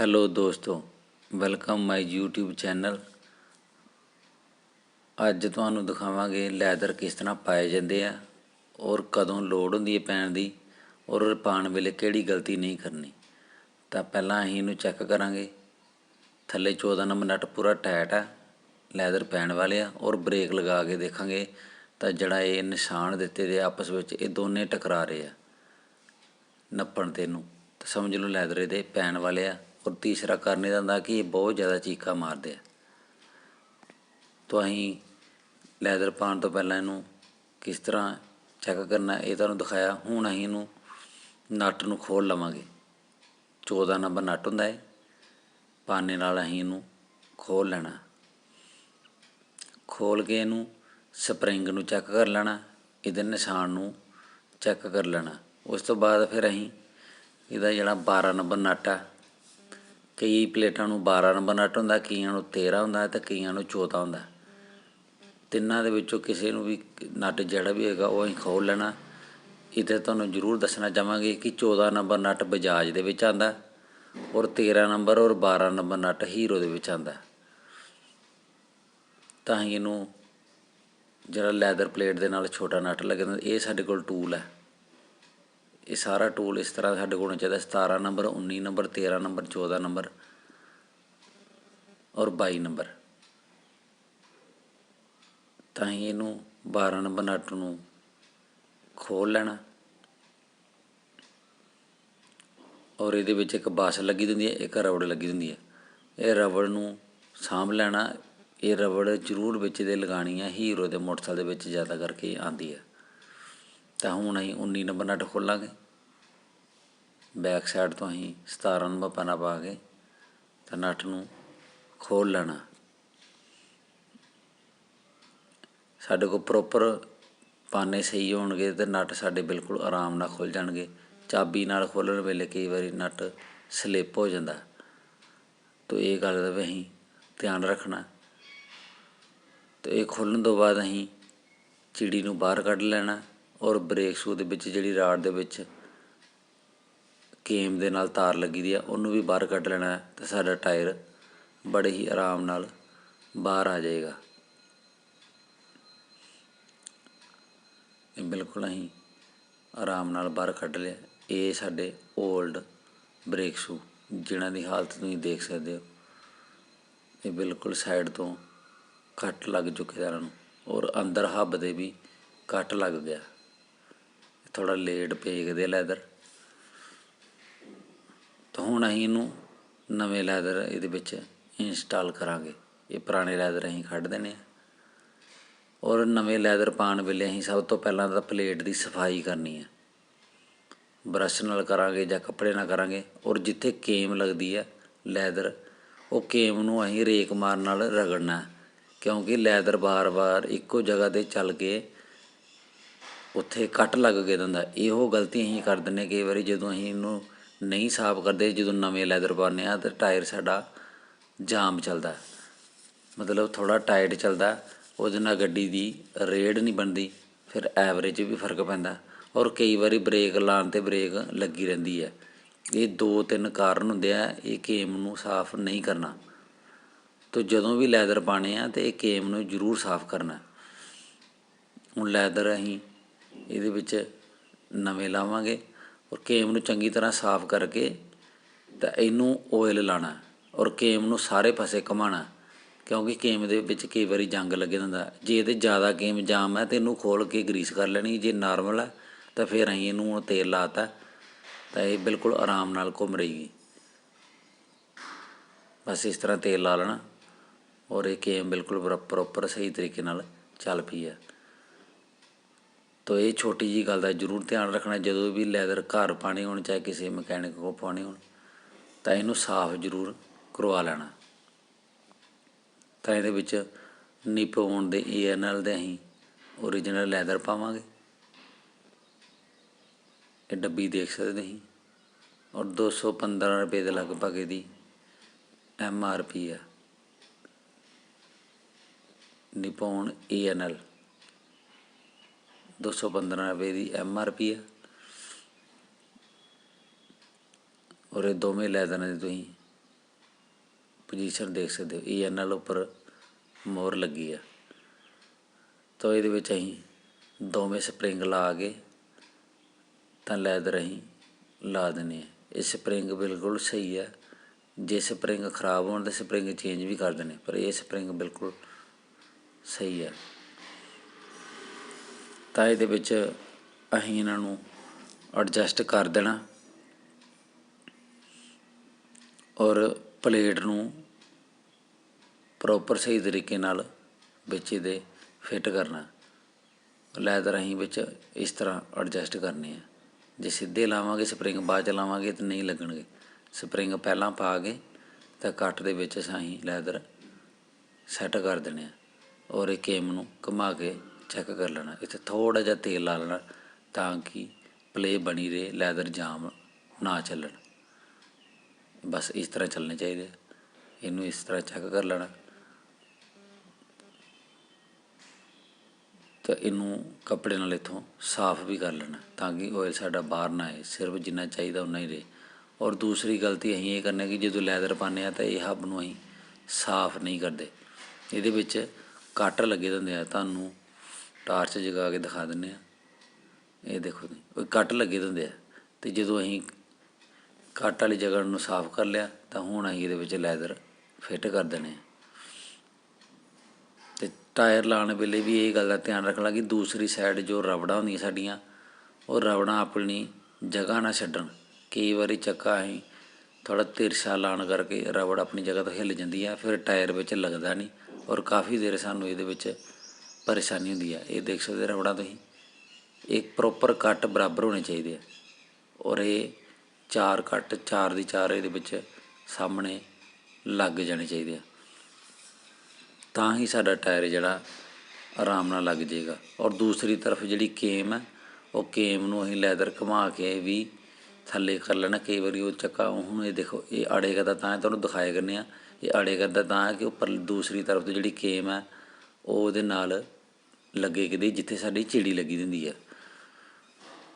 Hello ਦੋਸਤੋ welcome my YouTube channel ਅੱਜ ਤੁਹਾਨੂੰ ਦਿਖਾਵਾਂਗੇ ਲੈਦਰ ਕਿਸ ਤਰ੍ਹਾਂ ਪਾਏ ਜਾਂਦੇ ਆ ਔਰ ਕਦੋਂ ਲੋੜ ਹੁੰਦੀ ਹੈ ਪੈਣ ਦੀ ਔਰ ਪਾਉਣ ਵੇਲੇ ਕਿਹੜੀ ਗਲਤੀ ਨਹੀਂ ਕਰਨੀ। ਤਾਂ ਪਹਿਲਾਂ ਅਸੀਂ ਇਹਨੂੰ ਚੈੱਕ ਕਰਾਂਗੇ। ਥੱਲੇ 14 ਨੰਬਰ ਨਟ ਪੂਰਾ ਟਾਈਟ ਆ ਲੈਦਰ ਪੈਣ ਵਾਲੇ ਆ ਔਰ ਬ੍ਰੇਕ ਲਗਾ ਕੇ ਦੇਖਾਂਗੇ। ਤਾਂ ਜਿਹੜਾ ਇਹ ਨਿਸ਼ਾਨ ਦਿੱਤੇ ਦੇ ਆਪਸ ਵਿੱਚ ਇਹ ਦੋਨੇ ਟਕਰਾ ਰਹੇ ਆ। ਨੱਪਣ ਤੇ ਨੂੰ ਤਾਂ ਸਮਝ ਲਓ ਲੈਦਰ ਇਹਦੇ ਪੈਣ ਵਾਲੇ ਆ। ਔਰ ਤੀਸਰਾ ਕਾਰਨ ਇਹਦਾ ਹੁੰਦਾ ਕਿ ਇਹ ਬਹੁਤ ਜ਼ਿਆਦਾ ਚੀਕਾ ਮਾਰਦੇ ਆ। ਤਾਂ ਅਸੀਂ ਲੈਦਰ ਪਾਉਣ ਤੋਂ ਪਹਿਲਾਂ ਇਹਨੂੰ ਕਿਸ ਤਰ੍ਹਾਂ ਚੈੱਕ ਕਰਨਾ, ਇਹ ਤੁਹਾਨੂੰ ਦਿਖਾਇਆ, ਹੁਣ ਅਸੀਂ ਇਹਨੂੰ ਨਟ ਨੂੰ ਖੋਲ ਲਵਾਂਗੇ। 14 ਨੰਬਰ ਨਟ ਹੁੰਦਾ ਹੈ ਪਾਨੇ ਨਾਲ ਅਸੀਂ ਇਹਨੂੰ ਖੋਲ ਲੈਣਾ। ਖੋਲ ਕੇ ਇਹਨੂੰ ਸਪਰਿੰਗ ਨੂੰ ਚੈੱਕ ਕਰ ਲੈਣਾ, ਇਹਦੇ ਨਿਸ਼ਾਨ ਨੂੰ ਚੈੱਕ ਕਰ ਲੈਣਾ। ਉਸ ਤੋਂ ਬਾਅਦ ਫਿਰ ਅਸੀਂ ਇਹਦਾ ਜਿਹੜਾ 12 ਨੰਬਰ ਨਟ ਆ ਕਈ ਪਲੇਟਾਂ ਨੂੰ 12 ਨੰਬਰ ਨਟ ਹੁੰਦਾ, ਕਈਆਂ ਨੂੰ 13 ਹੁੰਦਾ ਤੇ ਕਈਆਂ ਨੂੰ 14 ਹੁੰਦਾ। ਤਿੰਨਾਂ ਦੇ ਵਿੱਚੋਂ ਕਿਸੇ ਨੂੰ ਵੀ ਨਟ ਜਿਹੜਾ ਵੀ ਹੈਗਾ ਉਹ ਅਸੀਂ ਖੋਲ ਲੈਣਾ। ਇੱਥੇ ਤੁਹਾਨੂੰ ਜ਼ਰੂਰ ਦੱਸਣਾ ਚਾਹਾਂਗੇ ਕਿ 14 ਨੰਬਰ ਨਟ ਬਜਾਜ ਦੇ ਵਿੱਚ ਆਂਦਾ ਔਰ 13 ਨੰਬਰ ਔਰ 12 ਨੰਬਰ ਨਟ ਹੀਰੋ ਦੇ ਵਿੱਚ ਆਂਦਾ ਤਾਂ ਅਸੀਂ ਇਹਨੂੰ ਜਿਹੜਾ ਲੈਦਰ ਪਲੇਟ ਦੇ ਨਾਲ ਛੋਟਾ ਨਟ ਲੱਗਦਾ, ਇਹ ਸਾਡੇ ਕੋਲ ਟੂਲ ਹੈ। ਇਹ ਸਾਰਾ ਟੂਲ ਇਸ ਤਰ੍ਹਾਂ ਸਾਡੇ ਕੋਲ ਹੋਣਾ ਚਾਹੀਦਾ 17 ਨੰਬਰ 19 ਨੰਬਰ 13 ਨੰਬਰ 14 ਨੰਬਰ ਔਰ 22 ਨੰਬਰ ਤਾਂ ਹੀ ਇਹਨੂੰ 12 ਨੰਬਰ ਨਟ ਨੂੰ ਖੋਲ ਲੈਣਾ। ਔਰ ਇਹਦੇ ਵਿੱਚ ਇੱਕ ਬਾਸ ਲੱਗੀ ਹੁੰਦੀ ਹੈ, ਇੱਕ ਰਬੜ ਲੱਗੀ ਹੁੰਦੀ ਹੈ। ਇਹ ਰਬੜ ਨੂੰ ਸਾਂਭ ਲੈਣਾ, ਇਹ ਰਬੜ ਜ਼ਰੂਰ ਵਿੱਚ ਦੇ ਲਗਾਣੀ ਹੈ ਹੀਰੋ ਦੇ ਮੋਟਰਸਾਈਕਲ ਦੇ ਵਿੱਚ ਜ਼ਿਆਦਾ ਕਰਕੇ ਆਂਦੀ ਹੈ। ਤਾਂ ਹੁਣ ਅਸੀਂ 19 ਨੰਬਰ ਨਟ ਖੋਲਾਂਗੇ। ਬੈਕ ਸਾਈਡ ਤੋਂ ਅਸੀਂ 17 ਨੰਬਰ ਪਾਣਾ ਪਾ ਕੇ ਤਾਂ ਨਟ ਨੂੰ ਖੋਲ ਲੈਣਾ। ਸਾਡੇ ਕੋਲ ਪ੍ਰੋਪਰ ਪਾਨੇ ਸਹੀ ਹੋਣਗੇ ਤੇ ਨਟ ਸਾਡੇ ਬਿਲਕੁਲ ਆਰਾਮ ਨਾਲ ਖੁੱਲ ਜਾਣਗੇ। ਚਾਬੀ ਨਾਲ ਖੋਲਣ ਵੇਲੇ ਕਈ ਵਾਰੀ ਨਟ ਸਲਿੱਪ ਹੋ ਜਾਂਦਾ। ਤੋ ਇਹ ਗੱਲ ਦਾ ਵੀ ਅਸੀਂ ਧਿਆਨ ਰੱਖਣਾ। ਤੇ ਇਹ ਖੋਲਣ ਤੋਂ ਬਾਅਦ ਅਸੀਂ ਚਿੜੀ ਨੂੰ ਬਾਹਰ ਕੱਢ ਲੈਣਾ। ਔਰ ਬ੍ਰੇਕ ਸ਼ੂ ਦੇ ਵਿੱਚ ਜਿਹੜੀ ਰਾਡ ਦੇ ਵਿੱਚ ਕੇਮ ਦੇ ਨਾਲ ਤਾਰ ਲੱਗੀ ਦੀ ਆ, ਉਹਨੂੰ ਵੀ ਬਾਹਰ ਕੱਢ ਲੈਣਾ ਤੇ ਸਾਡਾ ਟਾਇਰ ਬੜੇ ਹੀ ਆਰਾਮ ਨਾਲ ਬਾਹਰ ਆ ਜਾਏਗਾ। ਇਹ ਬਿਲਕੁਲ ਅਸੀਂ ਆਰਾਮ ਨਾਲ ਬਾਹਰ ਕੱਢ ਲਿਆ। ਇਹ ਸਾਡੇ 올ਡ ਬ੍ਰੇਕ ਸ਼ੂ ਜਿਨ੍ਹਾਂ ਦੀ ਹਾਲਤ ਤੁਸੀਂ ਦੇਖ ਸਕਦੇ ਹੋ। ਇਹ ਬਿਲਕੁਲ ਸਾਈਡ ਤੋਂ ਕੱਟ ਲੱਗ ਚੁੱਕੇ ਇਹਨਾਂ ਨੂੰ ਔਰ ਅੰਦਰ ਹੱਬ ਦੇ ਵੀ ਕੱਟ ਲੱਗ ਗਿਆ। ਥੋੜਾ ਲੇਟ ਪੇਕਦੇ ਲੈਦਰ। ਤਾਂ ਹੁਣ ਅਸੀਂ ਇਹਨੂੰ ਨਵੇਂ ਲੈਦਰ ਇਹਦੇ ਵਿੱਚ ਇੰਸਟਾਲ ਕਰਾਂਗੇ। ਇਹ ਪੁਰਾਣੇ ਲੈਦਰ ਅਸੀਂ ਕੱਢ ਦੇਣੇ ਆ ਔਰ ਨਵੇਂ ਲੈਦਰ ਪਾਉਣ ਵੇਲੇ ਅਸੀਂ ਸਭ ਤੋਂ ਪਹਿਲਾਂ ਤਾਂ ਪਲੇਟ ਦੀ ਸਫ਼ਾਈ ਕਰਨੀ ਹੈ। ਬਰਸ਼ ਨਾਲ ਕਰਾਂਗੇ ਜਾਂ ਕੱਪੜੇ ਨਾਲ ਕਰਾਂਗੇ। ਔਰ ਜਿੱਥੇ ਕੇਮ ਲੱਗਦੀ ਹੈ ਲੈਦਰ, ਉਹ ਕੇਮ ਨੂੰ ਅਸੀਂ ਰੇਕ ਮਾਰਨ ਨਾਲ ਰਗੜਨਾ ਕਿਉਂਕਿ ਲੈਦਰ ਬਾਰ-ਬਾਰ ਇੱਕੋ ਜਗ੍ਹਾ ਤੇ ਚੱਲ ਕੇ ਉੱਥੇ ਕੱਟ ਲੱਗ ਕੇ ਦਿੰਦਾ। ਇਹੋ ਗਲਤੀ ਅਸੀਂ ਕਰ ਦਿੰਦੇ ਕਈ ਵਾਰੀ ਜਦੋਂ ਅਸੀਂ ਇਹਨੂੰ ਨਹੀਂ ਸਾਫ਼ ਕਰਦੇ, ਜਦੋਂ ਨਵੇਂ ਲੈਦਰ ਪਾਉਂਦੇ ਆ ਤਾਂ ਟਾਇਰ ਸਾਡਾ ਜਾਮ ਚੱਲਦਾ। ਮਤਲਬ ਥੋੜਾ ਟਾਈਟ ਚੱਲਦਾ, ਉਹਦੇ ਨਾਲ ਗੱਡੀ ਦੀ ਰੇਡ ਨਹੀਂ ਬਣਦੀ, ਫਿਰ ਐਵਰੇਜ ਵੀ ਫ਼ਰਕ ਪੈਂਦਾ ਔਰ ਕਈ ਵਾਰੀ ਬ੍ਰੇਕ ਲਾਉਣ ਤੇ ਬ੍ਰੇਕ ਲੱਗੀ ਰਹਿੰਦੀ ਹੈ। ਇਹ ਦੋ ਤਿੰਨ ਕਾਰਨ ਹੁੰਦੇ ਆ, ਇਹ ਕੇਮ ਨੂੰ ਸਾਫ਼ ਨਹੀਂ ਕਰਨਾ। ਤੋ ਜਦੋਂ ਵੀ ਲੈਦਰ ਪਾਣੇ ਆ ਤੇ ਇਹ ਕੇਮ ਨੂੰ ਜ਼ਰੂਰ ਸਾਫ਼ ਕਰਨਾ। ਹੁਣ ਲੈਦਰ ਅਸੀਂ ਇਹਦੇ ਵਿੱਚ ਨਵੇਂ ਲਾਵਾਂਗੇ ਔਰ ਕੇਮ ਨੂੰ ਚੰਗੀ ਤਰ੍ਹਾਂ ਸਾਫ਼ ਕਰਕੇ ਤਾਂ ਇਹਨੂੰ ਆਇਲ ਲਾਣਾ ਔਰ ਕੇਮ ਨੂੰ ਸਾਰੇ ਪਾਸੇ ਘਮਾਣਾ, ਕਿਉਂਕਿ ਕੇਮ ਦੇ ਵਿੱਚ ਕਈ ਵਾਰੀ ਜੰਗ ਲੱਗੇ ਹੁੰਦਾ ਜੇ ਇਹਦੇ ਜ਼ਿਆਦਾ ਕੇਮ ਜਾਮ ਹੈ ਤੇ ਇਹਨੂੰ ਖੋਲ ਕੇ ਗਰੀਸ ਕਰ ਲੈਣੀ, ਜੇ ਨਾਰਮਲ ਹੈ ਤਾਂ ਫਿਰ ਅਸੀਂ ਇਹਨੂੰ ਹੁਣ ਤੇਲ ਲਾਤਾ ਤਾਂ ਇਹ ਬਿਲਕੁਲ ਆਰਾਮ ਨਾਲ ਘੁੰਮ ਰਹੀਗੀ ਬਸ ਇਸ ਤਰ੍ਹਾਂ ਤੇਲ ਲਾ ਲੈਣਾ ਔਰ ਇਹ ਕੇਮ ਬਿਲਕੁਲ ਪ੍ਰੋਪਰ ਸਹੀ ਤਰੀਕੇ ਨਾਲ ਚੱਲ ਪਈ ਹੈ। ਤੋ ਇਹ ਛੋਟੀ ਜੀ ਗੱਲ ਦਾ ਜ਼ਰੂਰ ਧਿਆਨ ਰੱਖਣਾ, ਜਦੋਂ ਵੀ ਲੈਦਰ ਘਰ ਪਾਣੀ ਹੋਣ, ਚਾਹੇ ਕਿਸੇ ਮਕੈਨਿਕ ਕੋਲ ਪਾਣੀ ਹੋਣ, ਤਾਂ ਇਹਨੂੰ ਸਾਫ਼ ਜ਼ਰੂਰ ਕਰਵਾ ਲੈਣਾ। ਤਾਂ ਇਹਦੇ ਵਿੱਚ ਨਿਪੋਨ ਦੇ ਏਐਨਐਲ ਦੇ ਅਸੀਂ ਓਰੀਜਨਲ ਲੈਦਰ ਪਾਵਾਂਗੇ। ਇਹ ਡੱਬੀ ਦੇਖ ਸਕਦੇ ਤੁਸੀਂ ਔਰ 215 ਰੁਪਏ ਦੇ ਲਗਭਗ ਇਹਦੀ ਐਮ ਆਰ ਪੀ ਹੈ ਨਿਪੋਨ ਏਐਨਐਲ 215 ਰੁਪਏ ਦੀ ਐਮ ਆਰ ਪੀ ਹੈ ਔਰ ਇਹ ਦੋਵੇਂ ਲੈ ਦੇਣੇ ਤੁਸੀਂ। ਪੋਜੀਸ਼ਨ ਦੇਖ ਸਕਦੇ ਹੋ। ਈ ਐਨ ਐਲ ਉੱਪਰ ਮੋਹਰ ਲੱਗੀ ਆ। ਤਾਂ ਇਹਦੇ ਵਿੱਚ ਅਸੀਂ ਦੋਵੇਂ ਸਪਰਿੰਗ ਲਾ ਕੇ ਤਾਂ ਲੈਦਰ ਅਸੀਂ ਲਾ ਦਿੰਦੇ ਹਾਂ ਇਹ ਸਪਰਿੰਗ ਬਿਲਕੁਲ ਸਹੀ ਆ। ਜੇ ਸਪਰਿੰਗ ਖਰਾਬ ਹੋਣ ਤਾਂ ਸਪਰਿੰਗ ਚੇਂਜ ਵੀ ਕਰ ਦਿੰਦੇ ਪਰ ਇਹ ਸਪਰਿੰਗ ਬਿਲਕੁਲ ਸਹੀ ਆ। ਤਾਂ ਇਹਦੇ ਵਿੱਚ ਅਸੀਂ ਇਹਨਾਂ ਨੂੰ ਐਡਜਸਟ ਕਰ ਦੇਣਾ। ਔਰ ਪਲੇਟ ਨੂੰ ਪ੍ਰੋਪਰ ਸਹੀ ਤਰੀਕੇ ਨਾਲ ਵਿੱਚ ਇਹਦੇ ਫਿੱਟ ਕਰਨਾ। ਲੈਦਰ ਅਸੀਂ ਵਿੱਚ ਇਸ ਤਰ੍ਹਾਂ ਐਡਜਸਟ ਕਰਨੇ ਆ ਜੇ ਸਿੱਧੇ ਲਾਵਾਂਗੇ ਸਪਰਿੰਗ ਬਾਅਦ ਚ ਲਾਵਾਂਗੇ ਤਾਂ ਨਹੀਂ ਲੱਗਣਗੇ। ਸਪਰਿੰਗ ਪਹਿਲਾਂ ਪਾ ਕੇ ਤਾਂ ਕੱਟ ਦੇ ਵਿੱਚ ਅਸੀਂ ਲੈਦਰ ਸੈੱਟ ਕਰ ਦੇਣੇ ਆ। ਔਰ ਇਹ ਕੇਮ ਨੂੰ ਘੁਮਾ ਕੇ ਚੈੱਕ ਕਰ ਲੈਣਾ। ਇੱਥੇ ਥੋੜਾ ਜਿਹਾ ਤੇਲ ਲਾ ਲੈਣਾ ਤਾਂ ਕਿ ਪਲੇ ਬਣੀ ਰਹੇ ਲੈਦਰ ਜਾਮ ਨਾ ਚੱਲਣ। ਬਸ ਇਸ ਤਰ੍ਹਾਂ ਚੱਲਣੇ ਚਾਹੀਦੇ ਆ। ਇਹਨੂੰ ਇਸ ਤਰ੍ਹਾਂ ਚੈੱਕ ਕਰ ਲੈਣਾ। ਤਾਂ ਇਹਨੂੰ ਕੱਪੜੇ ਨਾਲ ਇਥੋਂ ਸਾਫ਼ ਵੀ ਕਰ ਲੈਣਾ ਤਾਂ ਕਿ ਆਇਲ ਸਾਡਾ ਬਾਹਰ ਨਾ ਆਏ। ਸਿਰਫ ਜਿੰਨਾ ਚਾਹੀਦਾ ਉਨਾ ਹੀ ਰਹੇ। ਔਰ ਦੂਸਰੀ ਗਲਤੀ ਅਸੀਂ ਇਹ ਕਰਨੇ ਕਿ ਜਦੋਂ ਲੈਦਰ ਪਾਉਂਦੇ ਆ ਤਾਂ ਇਹ ਹੱਬ ਨੂੰ ਅਸੀਂ ਸਾਫ਼ ਨਹੀਂ ਕਰਦੇ। ਇਹਦੇ ਵਿੱਚ ਕੱਟ ਲੱਗੇ ਹੁੰਦੇ ਆ। ਤੁਹਾਨੂੰ ਟਾਰਚ ਜਗਾ ਕੇ ਦਿਖਾ ਦਿੰਨੇ ਆ। ਇਹ ਦੇਖੋ ਤੁਸੀਂ, ਕੱਟ ਲੱਗੇ ਹੁੰਦੇ ਆ। ਤੇ ਜਦੋਂ ਅਸੀਂ ਕੱਟ ਵਾਲੀ ਜਗ੍ਹਾ ਨੂੰ ਸਾਫ਼ ਕਰ ਲਿਆ ਤਾਂ ਹੁਣ ਅਸੀਂ ਇਹਦੇ ਵਿੱਚ ਲੈਦਰ ਫਿੱਟ ਕਰ ਦੇਣੇ ਆ। ਤੇ ਟਾਇਰ ਲਾਉਣ ਵੇਲੇ ਵੀ ਇਹ ਗੱਲ ਦਾ ਧਿਆਨ ਰੱਖਣਾ ਕਿ ਦੂਸਰੀ ਸਾਈਡ ਜੋ ਰਬੜਾਂ ਹੁੰਦੀਆਂ ਸਾਡੀਆਂ ਉਹ ਰਬੜਾਂ ਆਪਣੀ ਜਗ੍ਹਾ ਨਾ ਛੱਡਣ। ਕਈ ਵਾਰੀ ਚੱਕਾ ਅਸੀਂ ਥੋੜਾ ਤਿਰਛਾ ਲਾਣ ਕਰਕੇ ਰਬੜ ਆਪਣੀ ਜਗ੍ਹਾ ਤੋਂ ਹਿੱਲ ਜਾਂਦੀ ਆ ਫਿਰ ਟਾਇਰ ਵਿੱਚ ਲੱਗਦਾ ਨਹੀਂ। ਔਰ ਕਾਫੀ ਦੇਰ ਸਾਨੂੰ ਇਹਦੇ ਵਿੱਚ ਪਰੇਸ਼ਾਨੀ ਹੁੰਦੀ ਆ। ਇਹ ਦੇਖ ਸਕਦੇ ਰਬੜਾਂ ਤੁਸੀਂ। ਇਹ ਪ੍ਰੋਪਰ ਕੱਟ ਬਰਾਬਰ ਹੋਣੇ ਚਾਹੀਦੇ ਆ। ਔਰ ਇਹ ਚਾਰ ਕੱਟ ਚਾਰ ਦੀ ਚਾਰ ਇਹਦੇ ਵਿੱਚ ਸਾਹਮਣੇ ਲੱਗ ਜਾਣੇ ਚਾਹੀਦੇ ਆ। ਤਾਂ ਹੀ ਸਾਡਾ ਟਾਇਰ ਜਿਹੜਾ ਆਰਾਮ ਨਾਲ ਲੱਗ ਜਾਏਗਾ। ਔਰ ਦੂਸਰੀ ਤਰਫ ਜਿਹੜੀ ਕੇਮ ਹੈ ਉਹ ਕੇਮ ਨੂੰ ਅਸੀਂ ਲੈਦਰ ਘੁਮਾ ਕੇ ਵੀ ਥੱਲੇ ਕਰ ਲੈਣਾ। ਕਈ ਵਾਰੀ ਉਹ ਚੱਕਾ, ਹੁਣ ਇਹ ਦੇਖੋ, ਇਹ ਅੜੇਗਾ ਤਾਂ ਤਾਂ ਤੁਹਾਨੂੰ ਦਿਖਾਇਆ ਕਰਨੇ ਆ। ਇਹ ਅੜੇਗਾ ਤਾਂ ਤਾਂ ਹੈ ਕਿ ਉੱਪਰ ਦੂਸਰੀ ਤਰਫ ਤੋਂ ਜਿਹੜੀ ਕੇਮ ਹੈ ਉਹ ਉਹਦੇ ਨਾਲ ਲੱਗੇ ਕਿਤੇ ਜਿੱਥੇ ਸਾਡੀ ਚਿੜੀ ਲੱਗੀ ਹੁੰਦੀ ਹੈ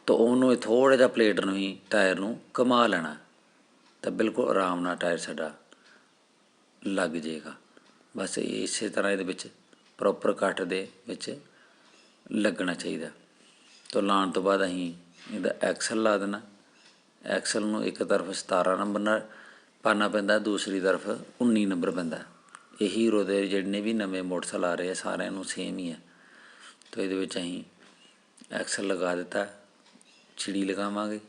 ਤਾਂ ਉਹਨੂੰ ਥੋੜਾ ਜਿਹਾ ਪਲੇਟ ਨੂੰ ਹੀ ਟਾਇਰ ਨੂੰ ਘੁਮਾ ਲੈਣਾ। ਤਾਂ ਬਿਲਕੁਲ ਆਰਾਮ ਨਾਲ ਟਾਇਰ ਸਾਡਾ ਲੱਗ ਜਾਏਗਾ। ਬਸ ਇਹ ਇਸੇ ਤਰ੍ਹਾਂ ਇਹਦੇ ਵਿੱਚ ਪ੍ਰੋਪਰ ਕੱਟ ਦੇ ਵਿੱਚ ਲੱਗਣਾ ਚਾਹੀਦਾ। ਤਾਂ ਲਾਉਣ ਤੋਂ ਬਾਅਦ ਅਸੀਂ ਇਹਦਾ ਐਕਸਲ ਲਾ ਦੇਣਾ। ਐਕਸਲ ਨੂੰ ਇੱਕ ਤਰਫ 17 ਨੰਬਰ ਨਾਲ ਪਾਣਾ ਪੈਂਦਾ, ਦੂਸਰੀ ਤਰਫ 19 ਨੰਬਰ ਪੈਂਦਾ। ਇਹ ਹੀਰੋ ਦੇ ਜਿਹੜੇ ਵੀ ਨਵੇਂ ਮੋਟਰਸਾਈਕਲ ਆ ਰਹੇ ਆ, ਸਾਰਿਆਂ ਨੂੰ ਸੇਮ ਹੀ ਹੈ ਤਾਂ ਇਹਦੇ ਵਿੱਚ ਅਸੀਂ ਐਕਸਲ ਲਗਾ ਦਿੱਤਾ, ਚਿੜੀ ਲਗਾਵਾਂਗੇ,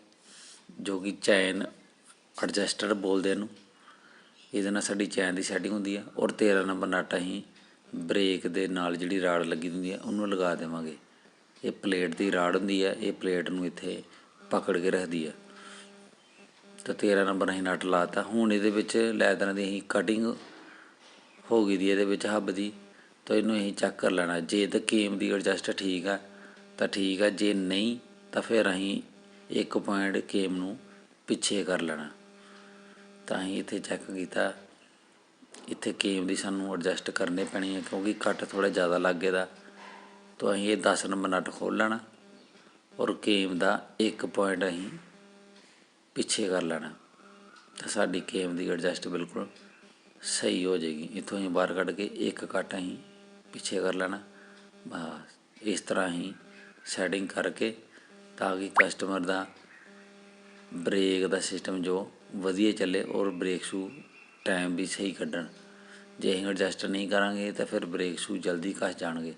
ਜੋ ਕਿ ਚੈਨ ਐਡਜਸਟਰ ਬੋਲਦੇ ਇਹਨੂੰ। ਇਹਦੇ ਨਾਲ ਸਾਡੀ ਚੈਨ ਦੀ ਸੈਟਿੰਗ ਹੁੰਦੀ ਆ ਔਰ 13 ਨੰਬਰ ਨਟ ਅਸੀਂ ਬ੍ਰੇਕ ਦੇ ਨਾਲ ਜਿਹੜੀ ਰਾੜ ਲੱਗੀ ਹੁੰਦੀ ਆ, ਉਹਨੂੰ ਲਗਾ ਦੇਵਾਂਗੇ। ਇਹ ਪਲੇਟ ਦੀ ਰਾੜ ਹੁੰਦੀ ਆ, ਇਹ ਪਲੇਟ ਨੂੰ ਇੱਥੇ ਪਕੜ ਕੇ ਰੱਖਦੀ ਆ। ਤਾਂ 13 ਨੰਬਰ ਅਸੀਂ ਨਟ ਲਾਤਾ। ਹੁਣ ਇਹਦੇ ਵਿੱਚ ਲੈਦਰਾਂ ਦੀ ਅਸੀਂ ਕਟਿੰਗ ਹੋ ਗਈ ਦੀ ਇਹਦੇ ਵਿੱਚ ਹੱਬ ਦੀ। ਤਾਂ ਇਹਨੂੰ ਅਸੀਂ ਚੈੱਕ ਕਰ ਲੈਣਾ। ਜੇ ਤਾਂ ਕੇਮ ਦੀ ਐਡਜਸਟ ਠੀਕ ਆ, ਤਾਂ ਠੀਕ ਆ। ਜੇ ਨਹੀਂ, ਤਾਂ ਫਿਰ ਅਸੀਂ ਇੱਕ ਪੁਆਇੰਟ ਕੇਮ ਨੂੰ ਪਿੱਛੇ ਕਰ ਲੈਣਾ। ਤਾਂ ਅਸੀਂ ਇੱਥੇ ਚੈੱਕ ਕੀਤਾ। ਇੱਥੇ ਕੇਮ ਦੀ ਸਾਨੂੰ ਐਡਜਸਟ ਕਰਨੇ ਪੈਣੀ ਹੈ ਕਿਉਂਕਿ ਕੱਟ ਥੋੜਾ ਜ਼ਿਆਦਾ ਲੱਗ ਲੱਗੇ ਦਾ ਤਾਂ ਅਸੀਂ ਇਹ 10 ਨੰਬਰ ਨਟ ਖੋਲ ਲੈਣਾ ਔਰ ਕੇਮ ਦਾ ਇੱਕ ਪੁਆਇੰਟ ਅਸੀਂ ਪਿੱਛੇ ਕਰ ਲੈਣਾ। ਤਾਂ ਸਾਡੀ ਕੇਮ ਦੀ ਐਡਜਸਟ ਬਿਲਕੁਲ ਸਹੀ ਹੋ ਜਾਏਗੀ। ਇੱਥੋਂ ਅਸੀਂ ਬਾਹਰ ਕੱਢ ਕੇ ਇੱਕ ਕੱਟ ਅਸੀਂ ਪਿੱਛੇ ਕਰ ਲੈਣਾ। ਬਸ, ਇਸ ਤਰ੍ਹਾਂ ਹੀ ਸੈਟਿੰਗ ਕਰਕੇ ਤਾਂ ਕਿ ਕਸਟਮਰ ਦਾ ਬ੍ਰੇਕ ਦਾ ਸਿਸਟਮ ਜੋ ਵਧੀਆ ਚੱਲੇ ਔਰ ਬ੍ਰੇਕ ਸ਼ੂ ਟਾਈਮ ਵੀ ਸਹੀ ਕੱਢਣ। ਜੇ ਅਸੀਂ ਐਡਜਸਟ ਨਹੀਂ ਕਰਾਂਗੇ ਤਾਂ ਫਿਰ ਬ੍ਰੇਕ ਸ਼ੂ ਜਲਦੀ ਕੱਸ ਜਾਣਗੇ।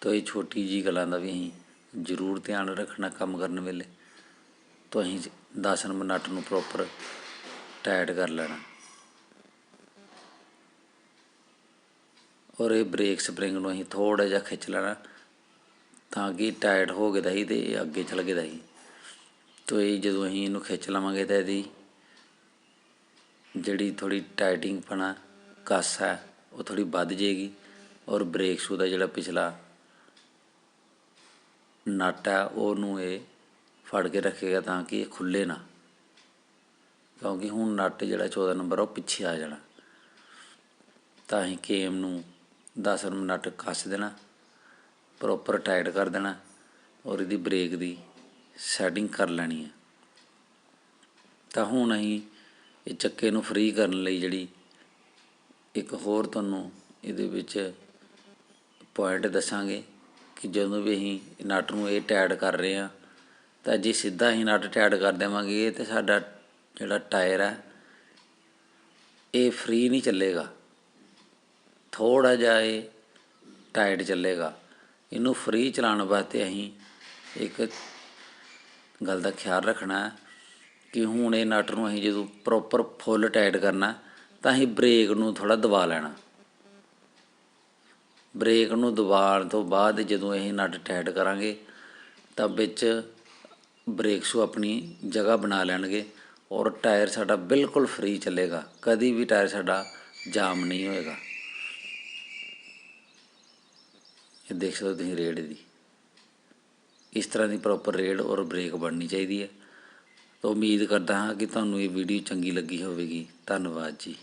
ਤਾਂ ਇਹ ਛੋਟੀ ਜੀ ਗੱਲਾਂ ਦਾ ਵੀ ਅਸੀਂ ਜ਼ਰੂਰ ਧਿਆਨ ਰੱਖਣਾ ਕੰਮ ਕਰਨ ਵੇਲੇ। ਤਾਂ ਅਸੀਂ 10 ਨੰਬਰ ਨਟ ਨੂੰ ਪ੍ਰੋਪਰ ਟਾਈਟ ਕਰ ਲੈਣਾ। ਔਰ ਇਹ ਬ੍ਰੇਕ ਸਪਰਿੰਗ ਨੂੰ ਅਸੀਂ ਥੋੜਾ ਜਿਹਾ ਖਿੱਚ ਲੈਣਾ, ਤਾਂ ਕਿ ਟਾਈਟ ਹੋ ਗਿਆ ਹੀ ਤੇ ਇਹ ਅੱਗੇ ਚੱਲ ਗਿਆ ਹੀ ਤੋ ਇਹ ਜਦੋਂ ਅਸੀਂ ਇਹਨੂੰ ਖਿੱਚ ਲਵਾਂਗੇ ਤਾਂ ਇਹਦੀ ਜਿਹੜੀ ਥੋੜੀ ਟਾਈਟਿੰਗ ਪਣਾ ਕਸ ਹੈ, ਉਹ ਥੋੜੀ ਵੱਧ ਜਾਏਗੀ। ਔਰ ਬ੍ਰੇਕ ਸ਼ੂ ਦਾ ਜਿਹੜਾ ਪਿਛਲਾ ਨਟ ਹੈ, ਉਹਨੂੰ ਇਹ ਫੜ ਕੇ ਰੱਖੇਗਾ ਤਾਂ ਕਿ ਇਹ ਖੁੱਲੇ ਨਾ। ਕਿਉਂਕਿ ਹੁਣ ਨਟ ਜਿਹੜਾ 14 ਨੰਬਰ ਉਹ ਪਿੱਛੇ ਆ ਜਾਣਾ। ਤਾਂ ਅਸੀਂ ਕੇਮ ਨੂੰ 10 ਨੰਬਰ ਕੱਸ ਦੇਣਾ ਪ੍ਰੋਪਰ ਟਾਈਟ ਕਰ ਦੇਣਾ ਔਰ ਇਹਦੀ ਬ੍ਰੇਕ ਦੀ ਸੈਟਿੰਗ ਕਰ ਲੈਣੀ ਹੈ ਤਾਂ ਹੁਣ ਅਸੀਂ ਇਹ ਚੱਕੇ ਨੂੰ ਫ੍ਰੀ ਕਰਨ ਲਈ ਜਿਹੜੀ ਇੱਕ ਹੋਰ ਤੁਹਾਨੂੰ ਇਹਦੇ ਵਿੱਚ ਪੁਆਇੰਟ ਦੱਸਾਂਗੇ ਕਿ ਜਦੋਂ ਵੀ ਅਸੀਂ ਨਟ ਨੂੰ ਇਹ ਟਾਈਟ ਕਰ ਰਹੇ ਹਾਂ, ਤਾਂ ਜੇ ਸਿੱਧਾ ਹੀ ਨਟ ਟਾਈਟ ਕਰ ਦੇਵਾਂਗੇ ਤੇ ਸਾਡਾ ਜਿਹੜਾ ਟਾਇਰ ਹੈ ਇਹ ਫ੍ਰੀ ਨਹੀਂ ਚੱਲੇਗਾ। ਥੋੜਾ ਜਿਹਾ ਇਹ ਟਾਈਟ ਚੱਲੇਗਾ। ਇਹਨੂੰ ਫ੍ਰੀ ਚਲਾਉਣ ਵਾਸਤੇ ਅਸੀਂ ਇੱਕ ਗੱਲ ਦਾ ਖਿਆਲ ਰੱਖਣਾ ਕਿ ਹੁਣ ਇਹ ਨਟ ਨੂੰ ਅਸੀਂ ਜਦੋਂ ਪ੍ਰੋਪਰ ਫੁੱਲ ਟਾਈਟ ਕਰਨਾ, ਤਾਂ ਅਸੀਂ ਬ੍ਰੇਕ ਨੂੰ ਥੋੜਾ ਦਬਾ ਲੈਣਾ। ਬ੍ਰੇਕ ਨੂੰ ਦਬਾਉਣ ਤੋਂ ਬਾਅਦ ਜਦੋਂ ਇਹ ਨਟ ਟਾਈਟ ਕਰਾਂਗੇ, ਤਾਂ ਵਿੱਚ ਬ੍ਰੇਕ ਸ਼ੂ ਆਪਣੀ ਜਗ੍ਹਾ ਬਣਾ ਲੈਣਗੇ ਔਰ ਟਾਇਰ ਸਾਡਾ ਬਿਲਕੁਲ ਫ੍ਰੀ ਚੱਲੇਗਾ। ਕਦੀ ਵੀ ਟਾਇਰ ਸਾਡਾ ਜਾਮ ਨਹੀਂ ਹੋਏਗਾ। ਇਹ ਦੇਖ ਸਕਦੇ ਹੋ ਤੁਸੀਂ ਰੇਡ ਦੀ। ਇਸ ਤਰ੍ਹਾਂ ਦੀ ਪ੍ਰੋਪਰ ਰੇਡ ਔਰ ਬ੍ਰੇਕ ਬਣਨੀ ਚਾਹੀਦੀ ਹੈ। ਤਾਂ ਉਮੀਦ ਕਰਦਾ ਹਾਂ ਕਿ ਤੁਹਾਨੂੰ ਇਹ ਵੀਡੀਓ ਚੰਗੀ ਲੱਗੀ ਹੋਵੇਗੀ। ਧੰਨਵਾਦ ਜੀ।